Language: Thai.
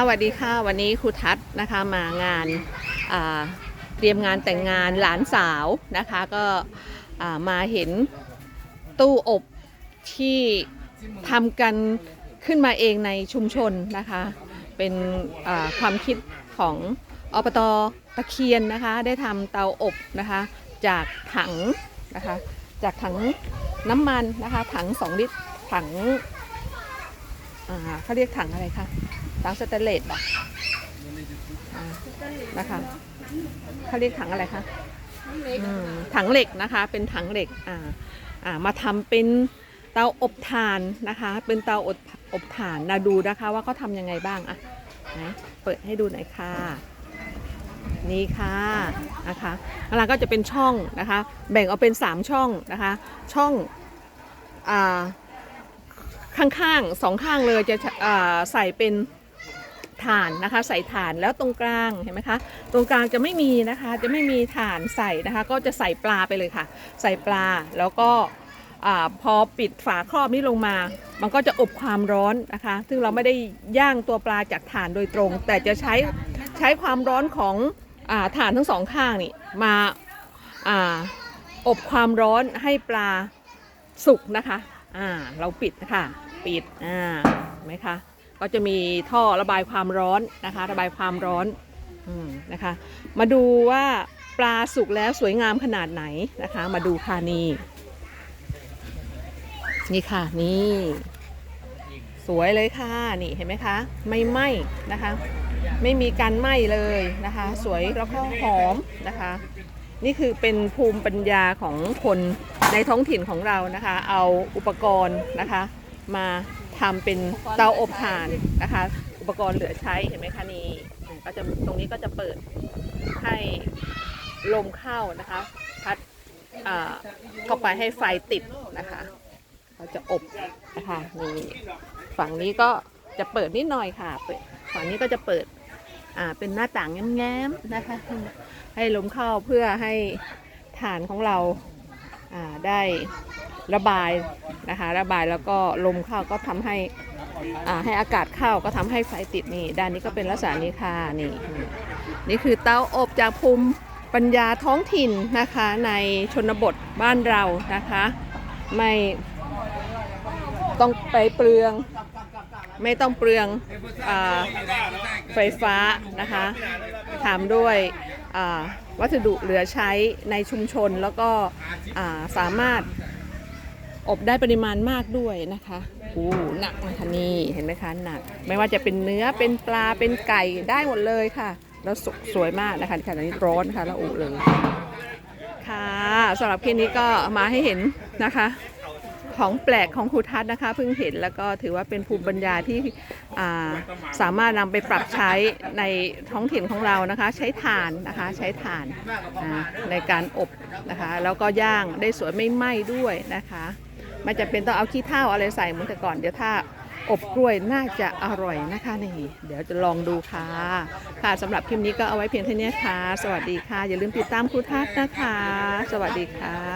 สวัสดีค่ะ วันนี้ครูทัศน์นะคะมางานเตรียมงานแต่งงานหลานสาวนะคะก็มาเห็นตู้อบที่ทำกันขึ้นมาเองในชุมชนนะคะ เป็นความคิดของอบตตะเคียนนะคะ ได้ทำเตาอบนะคะ จากถังนะคะ จากถังน้ำมันนะคะ ถัง 2 ลิตรถังเขาเรียกถังอะไรคะ ถังสแตนเลสเหรออ่านะคะเขาเรียกถังอะไรคะอืมถังเหล็กนะคะ เป็นถังเหล็กอ่าอ่ามาทำเป็นเตาอบถ่านนะคะ เป็นเตาอบอบถ่านนะดูนะคะว่าเขาทำยังไงบ้างอะไหนเปิดให้ดูหน่อยค่ะ นี่ค่ะนะคะข้างล่างก็จะเป็นช่องนะคะ แบ่งออกเป็น 3 ช่องนะคะ ช่องอ่าข้างๆสองข้างเลยจะอ่าใส่เป็น ถ่านนะคะ ใส่ถ่านแล้วตรงกลางเห็นไหมคะ ตรงกลางจะไม่มีนะคะ จะไม่มีถ่านใส่นะคะ ก็จะใส่ปลาไปเลยค่ะ ใส่ปลาแล้วก็พอปิดฝาครอบนี้ลงมา มันก็จะอบความร้อนนะคะ ซึ่งเราไม่ได้ย่างตัวปลาจากถ่านโดยตรง แต่จะใช้ใช้ความร้อนของอาถ่านทั้งสองข้างนี่มาอบความร้อนให้ปลาสุกนะคะ อ่า เราปิดนะคะ ปิด อ่าเห็นไหมคะ ก็จะมีท่อระบายความร้อนนะคะ ระบายความร้อนอนะคะ มาดูว่าปลาสุกแล้วสวยงามขนาดไหนนะคะ มาดูค่ะนี่นี่ค่ะนี่สวยเลยค่ะนี่เห็นไหมคะ ไม่ไหม้นะคะ ไม่มีการไหม้เลยนะคะ สวยแล้วก็หอมนะคะ นี่คือเป็นภูมิปัญญาของคนในท้องถิ่นของเรานะคะ เอาอุปกรณ์นะคะ มา ทำเป็นเตาอบถ่านนะคะ อุปกรณ์เหลือใช้เห็นไหมคะนี่ก็จะตรงนี้ก็จะเปิดให้ลมเข้านะคะ พัดเข้าไปให้ไฟติดนะคะเราจะอบนะคะนี่ฝั่งนี้ก็จะเปิดนิดหน่อยค่ะเปิดฝั่งนี้ก็จะเปิดอ่าเป็นหน้าต่างแง้มๆนะคะ ให้ลมเข้าเพื่อให้ฐานของเราอ่าได้ ระบายนะคะ ระบายแล้วก็ลมเข้าก็ทำให้อ่าให้อากาศเข้าก็ทำให้ไฟติดนี่ด้านนี้ก็เป็นลักษณะนี้ค่ะนี่นี่คือเตาอบจากภูมิปัญญาท้องถิ่นนะคะในชนบทบ้านเรานะคะ ไม่ต้องไปเปลืองไม่ต้องเปลืองอไฟฟ้านะคะทำด้วยวัสดุเหลือใช้ในชุมชนแล้วก็สามารถ อบได้ปริมาณมากด้วยนะคะโอ้หนักนะคะนี่เห็นไหมคะหนัก ไม่ว่าจะเป็นเนื้อเป็นปลาเป็นไก่ได้หมดเลยค่ะ แล้วสสวยมากนะคะขณะนี้ร้อนค่ะแล้วอุเลยค่ะสำหรับคลิปนี้ก็มาให้เห็นนะคะ ของแปลกของครูทัศน์นะคะเพิ่งเห็นแล้วก็ถือว่าเป็นภูมิปัญญาที่าสามารถนำไปปรับใช้ในท้องถิ่นของเรานะคะ ใช้ถ่านนะคะใช้ถ่านาในการอบนะคะ แล้วก็ย่างได้สวยไม่ไหม้ด้วยนะคะ ไม่จะเป็นต้องเอาขี้เถ้าอะไรใส่เหมือนแต่ก่อนเดี๋ยวถ้าอบกล้วยน่าจะอร่อยนะคะนี่เดี๋ยวจะลองดูค่ะ ค่ะสำหรับคลิปนี้ก็เอาไว้เพียงเท่านี้ค่ะ สวัสดีค่ะ อย่าลืมติดตามครูทัศน์นะคะ สวัสดีค่ะ